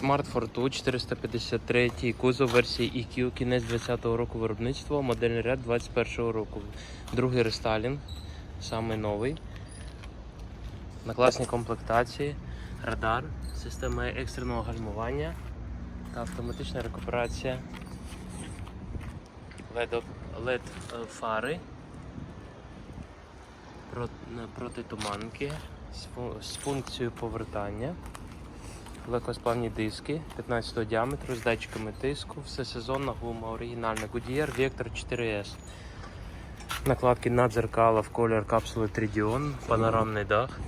Smart Fortwo 453 кузов версії EQ, кінець 20-го року виробництва, модельний ряд 21-го року. Другий рестайлінг, самий новий. На класній комплектації, радар, система екстреного гальмування та автоматична рекуперація LED, е, фари про- протитуманки з функцією повертання. Легкосплавні диски 15 діаметру з датчиками тиску, всесезонна гума, оригінальна Goodyear Vector 4S. Накладки на дзеркала в колір капсули Tridion, панорамний дах.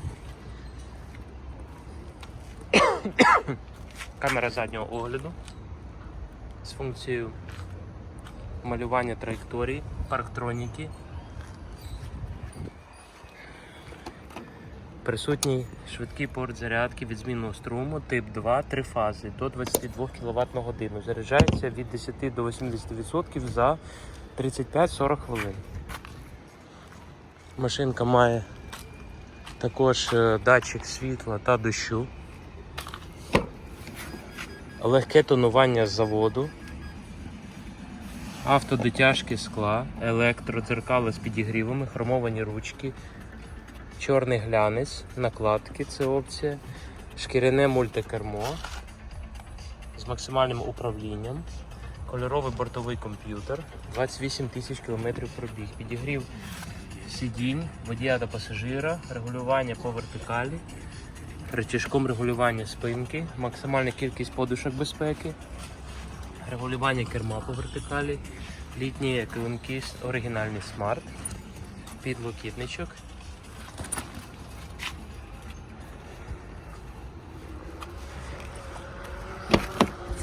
Камера заднього огляду з функцією малювання траєкторії, парктроніки. Присутній швидкий порт зарядки від змінного струму тип 2, 3 фази до 22 кВт на годину. Заряджається від 10 до 80% за 35-40 хвилин. Машинка має також е, датчик світла та дощу. Легке тонування з заводу. Автодитяжки скла, електродзеркали з підігрівами, хромовані ручки, чорний глянець, накладки це опція, шкіряне мультикермо з максимальним управлінням, кольоровий бортовий комп'ютер, 28 тисяч кілометрів пробіг, підігрів сидінь, водія та пасажира, регулювання по вертикалі, рычажком регулювання спинки, максимальна кількість подушок безпеки, регулювання керма по вертикалі, літні килимки, оригінальний смарт, підлокітничок.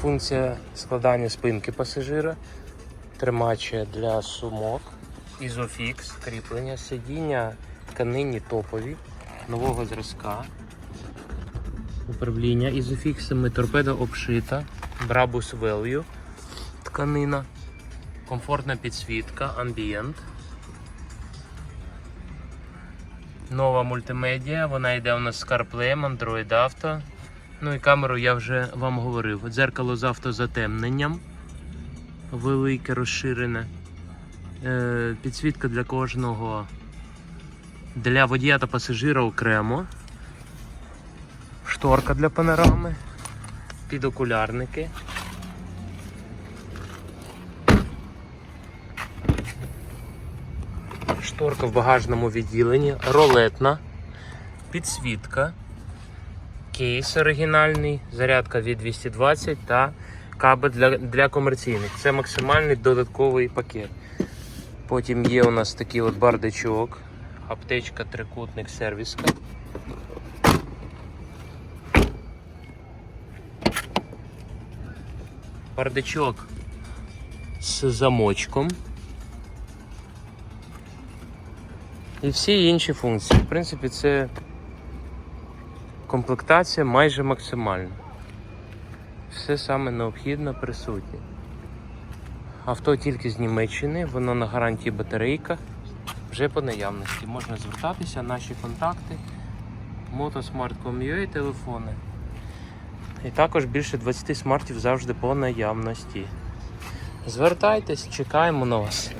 Функція складання спинки пасажира, тримачі для сумок, ізофікс, кріплення, сидіння тканині топові, нового зразка, управління ізофіксами, торпеда обшита, Brabus Value, тканина, комфортна підсвітка, амбієнт. Нова мультимедіа, вона йде у нас з CarPlay, Android Auto. Ну і камеру я вже вам говорив. Дзеркало з автозатемненням. Велике, розширене. Е, підсвітка для кожного. Для водія та пасажира окремо. Шторка для панорами. Підокулярники. Шторка в багажному відділенні, ролетна, підсвітка кейс оригінальний, зарядка від 220 та кабель для, для комерційних. Це максимальний додатковий пакет. Потім є у нас такий от бардачок, аптечка, трикутник, сервіска. Бардачок з замочком. І всі інші функції. В принципі, це комплектація майже максимальна. Все саме необхідно присутнє. Авто тільки з Німеччини, воно на гарантії батарейка. Вже по наявності. Можна звертатися, наші контакти, Motosmart.com.ua телефони. І також більше 20 смартів завжди по наявності. Звертайтесь, чекаємо на вас.